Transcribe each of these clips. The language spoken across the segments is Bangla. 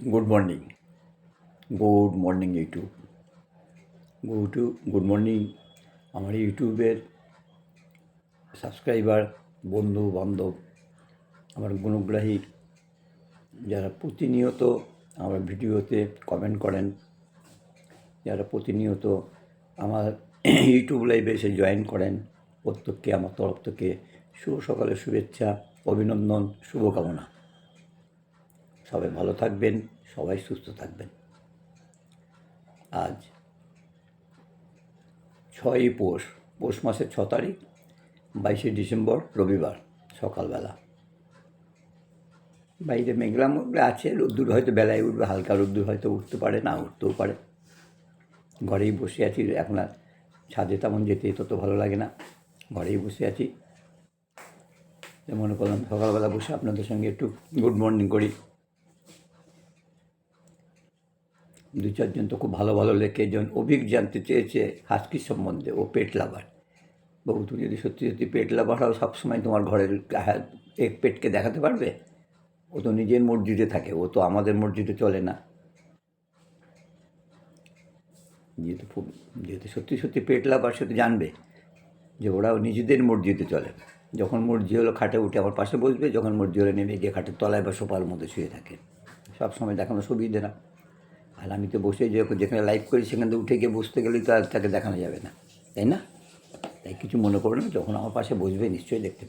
Good morning good morning YouTube good good morning আমার ইউটিউবের সাবস্ক্রাইবার, বন্ধু, বান্ধব, আমার গুণগ্রাহী যারা প্রতিনিয়ত আমার ভিডিওতে কমেন্ট করেন, যারা প্রতিনিয়ত আমার ইউটিউব লাইভে এসে জয়েন করেন, প্রত্যেককে, আমার তরফ থেকে শুভ সকালের শুভেচ্ছা, অভিনন্দন, শুভকামনা। সবাই ভালো থাকবেন, সবাই সুস্থ থাকবেন। আজ ছয়ই পৌষ পৌষ মাসের ছ তারিখ, বাইশে ডিসেম্বর, রবিবার, সকালবেলা। বাইরে মেঘলা মেঘলা আছে, রোদ্দুর হয়তো বেলায় উঠবে, হালকা রোদ্দুর হয়তো উঠতে পারে, না উঠতেও পারে। ঘরেই বসে আছি, এখন আর ছাদে তেমন যেতে তত ভালো লাগে না। ঘরেই বসে আছি। মনে করলাম সকালবেলা বসে আপনাদের সঙ্গে একটু গুড মর্নিং করি। দু চারজন তো খুব ভালো ভালো লেখে যেমন অভিক জানতে চেয়েছে হাস্কির সম্বন্ধে, ও পেট লাভার বাবু, তুমি যদি সত্যি সত্যি পেট লাভার হও, সবসময় তোমার ঘরের এক পেটকে দেখাতে পারবে? ও তো নিজের মসজিদে থাকে, ও তো আমাদের মসজিদে চলে না। যেহেতু যেহেতু সত্যি সত্যি পেট লাভার সে তো জানবে যে ওরাও নিজেদের মসজিদে চলে যখন মর্জি হলো খাটে উঠে আমার পাশে বসবে, যখন মর্জি হলে নেমে গিয়ে খাটের তলায় বা সোপার মধ্যে শুয়ে থাকে। সব সময় দেখানো সুবিধে না। আর আমি তো বসে যে যেখানে লাইভ করি, সেখানে তো উঠে গিয়ে বসতে গেলেই তো আর তাকে দেখানো যাবে না। তাই না? তাই কিছু মনে করো না, যখন আমার পাশে বসবে নিশ্চয়ই দেখতে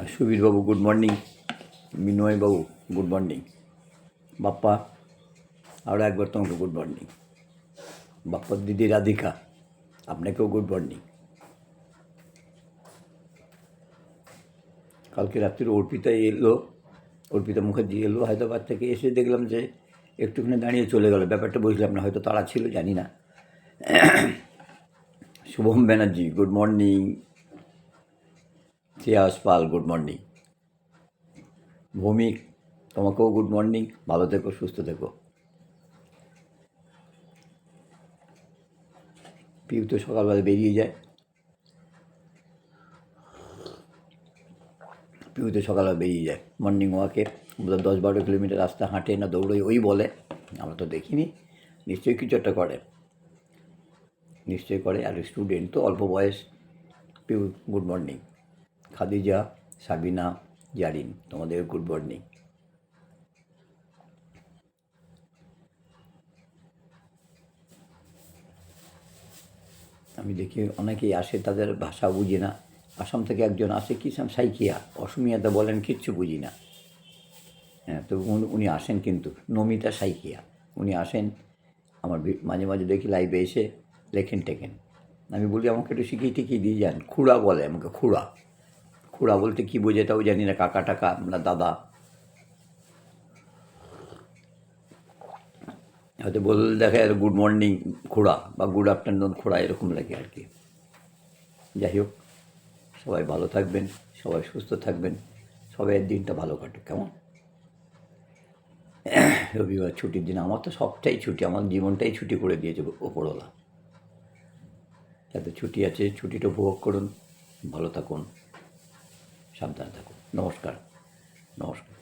আর সুবীরবাবু গুড মর্নিং বিনয়বাবু গুড মর্নিং বাপ্পা আরও একবার তোমাকে গুড মর্নিং বাপ্পার দিদি রাধিকা, আপনাকেও গুড মর্নিং কালকে রাত্রির অর্পিতা এলো। অর্পিতা মুখার্জি এলো হায়দ্রাবাদ থেকে এসে দেখলাম যে একটুখানি দাঁড়িয়ে চলে গেল। ব্যাপারটা বুঝলাম না, হয়তো তারা ছিল, জানি না। Shubham Banerjee good morning Shreyas Pal good morning Bhowmik, তোমাকেও গুড মর্নিং ভালো থেকো, সুস্থ থেকো। পিউ তো সকালবেলা বেরিয়ে যায়। পিউ তো সকালবেলা বেরিয়ে যায়। মর্নিং ওয়াকে বোধহয় দশ বারো কিলোমিটার রাস্তা হাঁটে না দৌড়োয় ওই বলে। আমরা তো দেখিনি। নিশ্চয়ই কিছু একটা করে। নিশ্চয়ই করে। আর স্টুডেন্ট তো অল্প বয়স। পিউ গুড মর্নিং খাদিজা, সাবিনা, জারিন তোমাদের গুড মর্নিং আমি দেখি অনেকেই আসে, তাদের ভাষা বুঝি না। আসাম থেকে একজন আসে কি সাম সাইকিয়া। অসমিয়াতে বলেন, কিচ্ছু বুঝি না। হ্যাঁ তো উনি- আসেন কিন্তু, নমিতা সাইকিয়া। উনি আসেন, আমার মাঝে মাঝে দেখি লাইভে এসে লেখেন টেকেন আমি বলি, আমাকে একটু শিখিয়ে টিকিয়ে দিয়ে যান। খুড়া বলে আমাকে, খুড়া। খুড়া বলতে কী বোঝে তাও জানি না, কাকা টাকা না দাদা। হয়তো বললে দেখা গুড মর্নিং খোড়া বা গুড আফটারনুন খোড়া এরকম লাগে আর কি। যাই হোক। সবাই ভালো থাকবেন, সবাই সুস্থ থাকবেন, সবাই দিনটা ভালো কাটুক, কেমন? রবিবার ছুটির দিন, আমার তো সবটাই ছুটি, আমার জীবনটাই ছুটি করে দিয়েছে ওপরওয়ালা। যাতে ছুটি আছে, ছুটিটা উপভোগ করুন, ভালো থাকুন, সাবধানে থাকুন। নমস্কার নমস্কার।